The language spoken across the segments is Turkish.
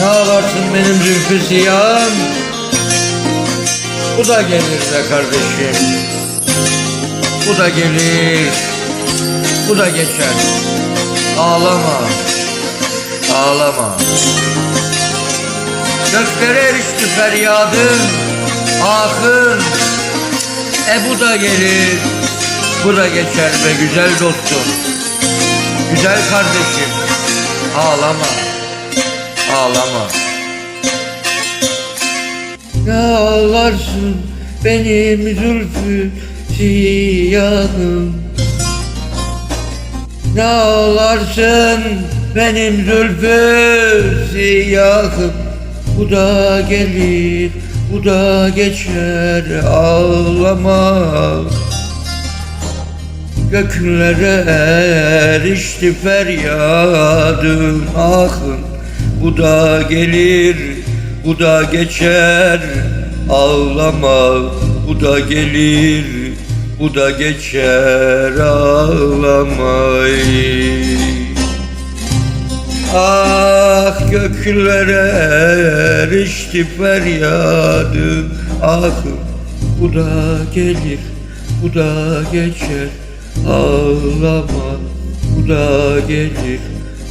Ne ağlarsın benim zülfü siyahım Bu da gelir be kardeşim. Bu da gelir. Bu da geçer. Ağlama. Ağlama. Göklere erişti feryadın. Ahın. E bu da gelir. Bu da geçer be güzel dostum. Güzel kardeşim. Ağlama Ağlama. Ne ağlarsın benim zülfü siyahım Ne ağlarsın benim zülfü siyahım Bu da gelir bu da geçer ağlama. Göklere erişti feryadım ahın Bu da gelir, bu da geçer. Ağlama, bu da gelir, bu da geçer. Ağlama Ah göklere erişti feryadım ahım Bu da gelir, bu da geçer. Ağlama, bu da gelir,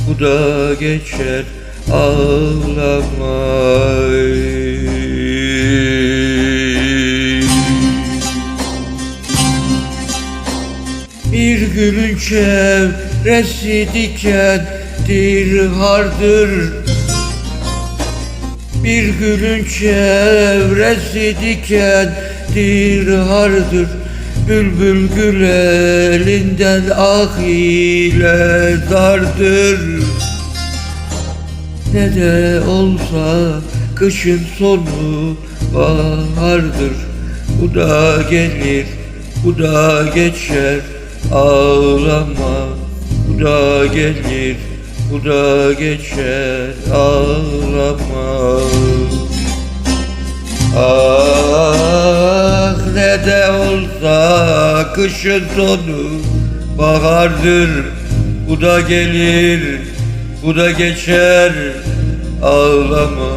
bu da geçer Ağlama Bir gülün çevresi dikendir hardır. Bir gülün çevresi dikendir hardır. Bülbül gül elinden ah ile dardır Ne de olsa kışın sonu bahardır. Bu da gelir, bu da geçer Ağlama, bu da gelir, bu da geçer Ağlama. Ah ne de olsa kışın sonu bahardır. Bu da gelir, bu da geçer Ağlama,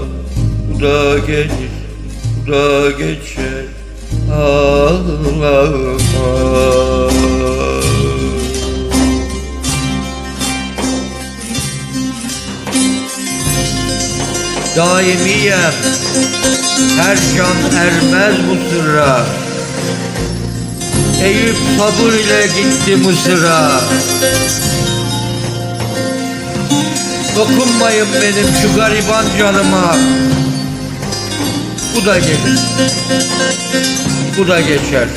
bu da gelir, bu da geçer. Ağlama. Daimiyem her can ermez bu sırra. Eyüp sabır ile gitti Mısır'a Dokunmayın benim şu gariban canıma. Bu da gelir. Bu da geçer.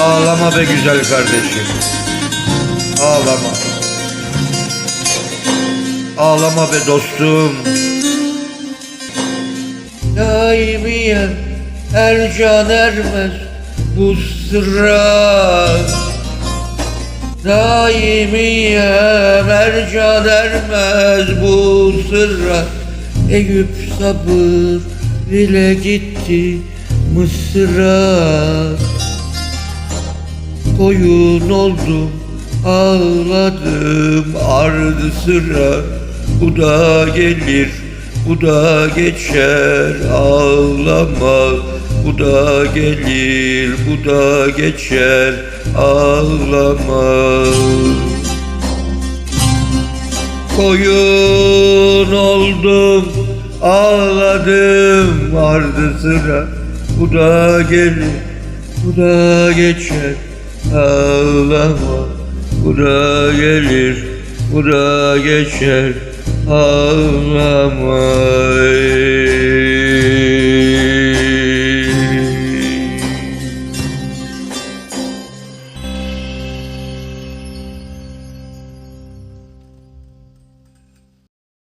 Ağlama be güzel kardeşim. Ağlama. Ağlama be dostum. Daimiye her can ermez bu sırra Daimiye her can ermez bu sırra. Eyüp sabır ile gitti Mısır'a. Koyun oldum ağladım ardı sıra. Bu da gelir bu da geçer ağlama Bu da gelir bu da geçer ağlama. Koyun oldum ağladım ardı sıra. Bu da gelir bu da geçer ağlama. Bu da gelir bu da geçer ağlama